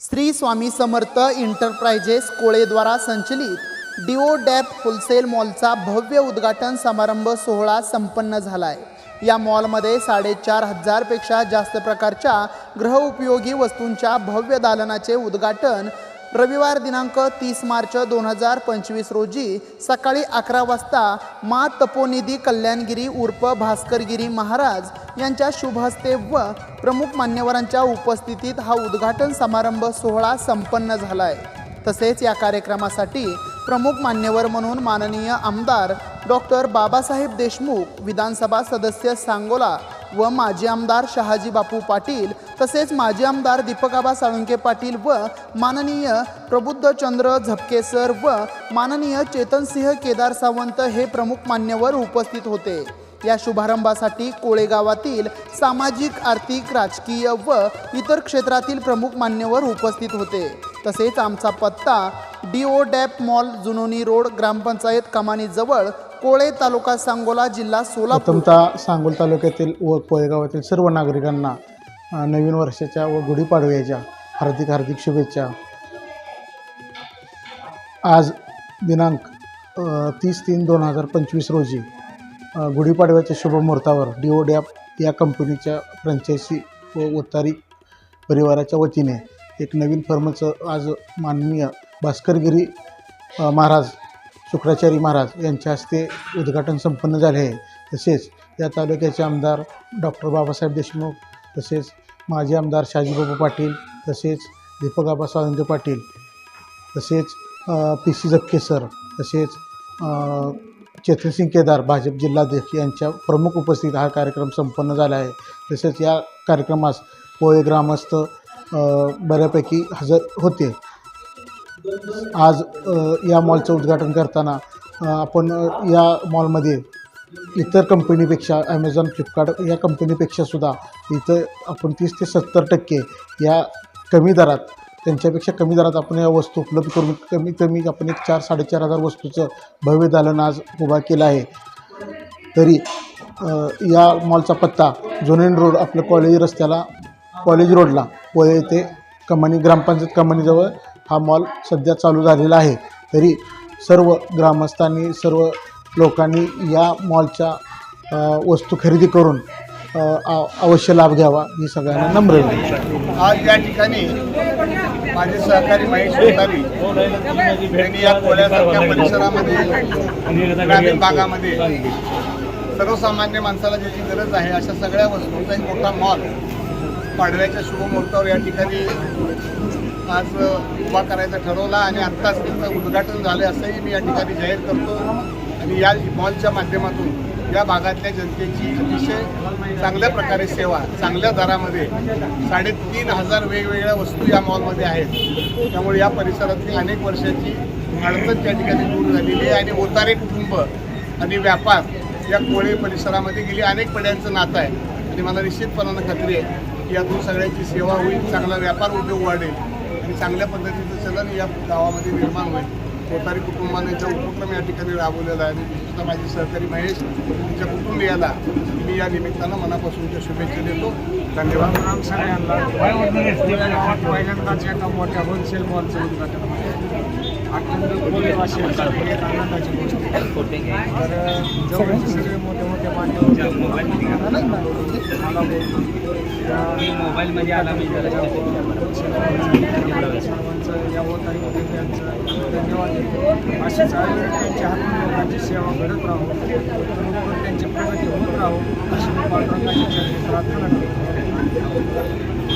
Shri Swami Samarth enterprises कोळेद्वारा संचलित Dio डॅप wholesale मॉलचा भव्य उद्घाटन समारंभ सोहळा संपन्न झालाय. या मॉलमध्ये साडेचार हजारपेक्षा जास्त प्रकारच्या गृहउपयोगी वस्तूंच्या भव्य दालनाचे उद्घाटन रविवार दिनांक तीस मार्च दोन हजार पंचवीस रोजी सकाळी अकरा वाजता मा तपोनिधी कल्याणगिरी उर्फ भास्करगिरी महाराज यांच्या शुभहस्ते व प्रमुख मान्यवरांच्या उपस्थितीत हा उद्घाटन समारंभ सोहळा संपन्न झाला आहे तसेच या कार्यक्रमासाठी प्रमुख मान्यवर म्हणून माननीय आमदार डॉक्टर बाबासाहेब देशमुख विधानसभा सदस्य सांगोला व माजी आमदार शहाजी बापू पाटील तसेच माजी आमदार दीपकाबा साळुंके पाटील व माननीय प्रबुद्धचंद्र झपके सर व माननीय चेतनसिंह केदार सावंत हे प्रमुख मान्यवर उपस्थित होते. या शुभारंभासाठी कोळेगावातील सामाजिक आर्थिक राजकीय व इतर क्षेत्रातील प्रमुख मान्यवर उपस्थित होते. तसेच आमचा पत्ता डी ओ डॅप मॉल जुनोनी रोड ग्रामपंचायत कमानीजवळ कोळे तालुका सांगोला जिल्हा सोलापूर. प्रथमतः सांगोल तालुक्यातील व कोळेगावातील सर्व नागरिकांना नवीन वर्षाच्या व गुढीपाडव्याच्या हार्दिक हार्दिक शुभेच्छा. आज दिनांक तीस तीन दोन हजार पंचवीस रोजी गुढीपाडव्याच्या शुभमुहूर्तावर डिओडॅप या कंपनीच्या फ्रँचायसी व उत्तारी परिवाराच्या वतीने एक नवीन फर्मचं आज माननीय भास्करगिरी महाराज शुक्राचारी महाराज यांच्या हस्ते उद्घाटन संपन्न झाले आहे. तसेच या तालुक्याचे आमदार डॉक्टर बाबासाहेब देशमुख तसेच माजी आमदार शाजीबाबू पाटील तसेच दीपकाबा सावंत पाटील तसेच पी सी जक्के सर तसेच चेतनसिंग केदार भाजप जिल्हाध्यक्ष यांच्या प्रमुख उपस्थित हा कार्यक्रम संपन्न झाला आहे. तसेच या कार्यक्रमास पोळे ग्रामस्थ बऱ्यापैकी हजर होते. आज या मॉलचं उद्घाटन करताना आपण या मॉलमध्ये इतर कंपनीपेक्षा ॲमेझॉन फ्लिपकार्ट या कंपनीपेक्षासुद्धा इथं आपण तीस ते सत्तर टक्के या कमी दरात त्यांच्यापेक्षा कमी दरात आपण या वस्तू उपलब्ध करून कमी कमी आपण एक चार साडेचार हजार वस्तूचं भव्य दालन आज उभा केलं आहे. तरी या मॉलचा पत्ता जुनेन रोड आपलं कॉलेज रस्त्याला कॉलेज रोडला व येथे कमानी ग्रामपंचायत कमानीजवळ हा मॉल सध्या चालू झालेला आहे. तरी सर्व ग्रामस्थांनी सर्व लोकांनी या मॉलच्या वस्तू खरेदी करून अवश्य लाभ घ्यावा. ही सगळ्यांना नम्र आज या ठिकाणी माझे सहकारी महेश कोतारी यांनी या कोल्यासारख्या परिसरामध्ये ग्रामीण भागामध्ये सर्वसामान्य माणसाला ज्याची गरज आहे अशा सगळ्या वस्तूंचा एक मोठा मॉल पाडव्याच्या शुभमुहूर्तावर या ठिकाणी आज उभा करायचा ठरवला आणि आत्ताच त्याचं उद्घाटन झालं असंही मी या ठिकाणी जाहीर करतो. आणि या मॉलच्या माध्यमातून या भागातल्या जनतेची अतिशय चांगल्या प्रकारे सेवा चांगल्या दरामध्ये साडेतीन हजार वेगवेगळ्या वस्तू या मॉलमध्ये आहेत. त्यामुळे या परिसरातली अनेक वर्षाची अडचण त्या ठिकाणी दूर झालेली आहे आणि ओतारे कुटुंब आणि व्यापार या कोळी परिसरामध्ये गेली. अनेक पिढ्यांचं नातं आहे. आणि मला निश्चितपणानं खात्री आहे की यातून सगळ्यांची सेवा होईल चांगला व्यापार उद्योग वाढेल आणि चांगल्या पद्धतीचं चलन या गावामध्ये निर्माण होईल. कोतारी कुटुंबाने जो उपक्रम या ठिकाणी राबवलेला आहे आणि विशेषतः माझे सहकारी महेश यांच्या कुटुंबियाला मी या निमित्तानं मनापासूनच्या शुभेच्छा देतो. धन्यवाद. पहिल्यांदाच एका मोठ्या होलसेल मॉलचं उद्घाटन आनंदाची गोष्ट. तर जवळचे सगळे मी मोबाईलमध्ये आला मी सर्वांचं या होतारी कुटुंबियांचं धन्यवाद देतो त्यांच्या हातून लोकांची सेवा घडत राहू त्यांची प्रगती होत राहू अशी मी पांडुरंगाची प्रार्थना करतो